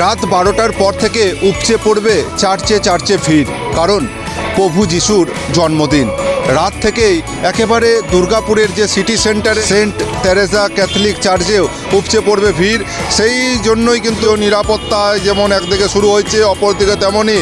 রাত বারোটার পর থেকে উপচে পড়বে চার্চে চার্চে ভিড়, কারণ প্রভু যিশুর জন্মদিন। রাত থেকেই একেবারে দুর্গাপুরের যে city centre Saint Teresa Catholic চার্চেও উপচে পড়বে ভিড়। সেই জন্যই কিন্তু নিরাপত্তা যেমন একদিকে শুরু হয়েছে, অপরদিকে তেমনই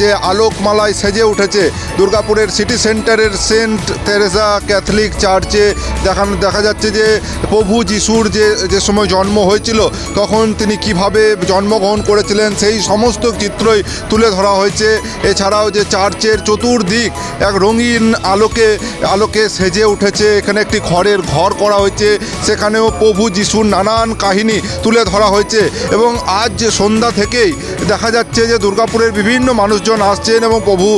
যে আলোকমালায় সেজে উঠেছে। দুর্গাপুরের সিটি সেন্টারের সেন্ট তেরেজা ক্যাথলিক চার্চে দেখানো দেখা যাচ্ছে যে প্রভু যিশুর যে যে সময় জন্ম হয়েছিল, তখন তিনি কীভাবে জন্মগ্রহণ করেছিলেন, সেই সমস্ত চিত্রই তুলে ধরা হয়েছে। এছাড়াও যে চার্চের চতুর্দিক এক রঙিন আলোকে আলোকে সেজে উঠেছে। এখানে একটি ঘরের ঘর করা হয়েছে। সেখানেও প্রভু যিশুর নানান কাহিনী তুলে ধরা হয়েছে এবং আজ যে সন্ধ্যা থেকেই দেখা যাচ্ছে যে দুর্গাপুরের বিভিন্ন মানুষজন আসছেন এবং প্রভু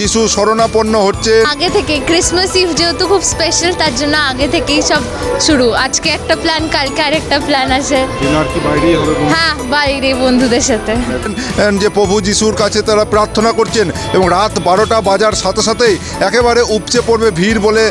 যিশু শরণাপন্ন হচ্ছে। আগে থেকে ক্রিসমাস ইভ যেহেতু খুব স্পেশাল তার জন্য আগে থেকেই সব শুরু। আজকে একটা প্ল্যান কালকে আরেকটা প্ল্যান আছে। হ্যাঁ বাইরে বন্ধুদের সাথে। যে প্রভু যিশুর কাছে তারা প্রার্থনা করছেন এবং রাত বারোটা বাজার সাথে সাথেই একেবারে উপচে পড়বে ভিড় বলে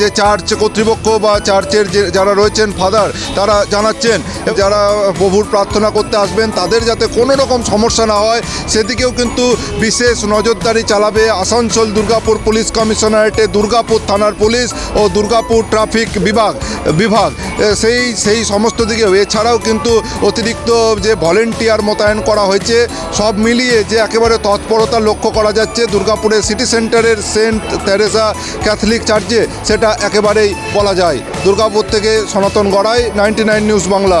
যে চার্চ কর্তৃপক্ষ বা চার্চের যে যারা রয়েছেন ফাদার তারা জানাচ্ছেন যারা প্রভুর প্রার্থনা করতে আসবেন, তাদের যাতে কোনো রকম সমস্যা না হয়, সেদিকেও কিন্তু বিশেষ নজরদারি চালাবে আসানসোল দুর্গাপুর পুলিশ কমিশনারেটে, দুর্গাপুর থানার পুলিশ ও দুর্গাপুর ট্রাফিক বিভাগ বিভাগ। সেই সেই সমস্ত দিকেও এছাড়াও কিন্তু অতিরিক্ত যে ভলেন্টিয়ার মোতায়েন করা হয়েছে, সব মিলিয়ে যে একেবারে তৎপরতা লক্ষ্য করা যাচ্ছে, দুর্গাপুরের সিটি সেন্টারের সেন্ট তেরেসা ক্যাথলিক চার্চে, সেটা একেবারেই বলা যায়। দুর্গাপুর থেকে Sanatan Garai, ninety nine news Bangla.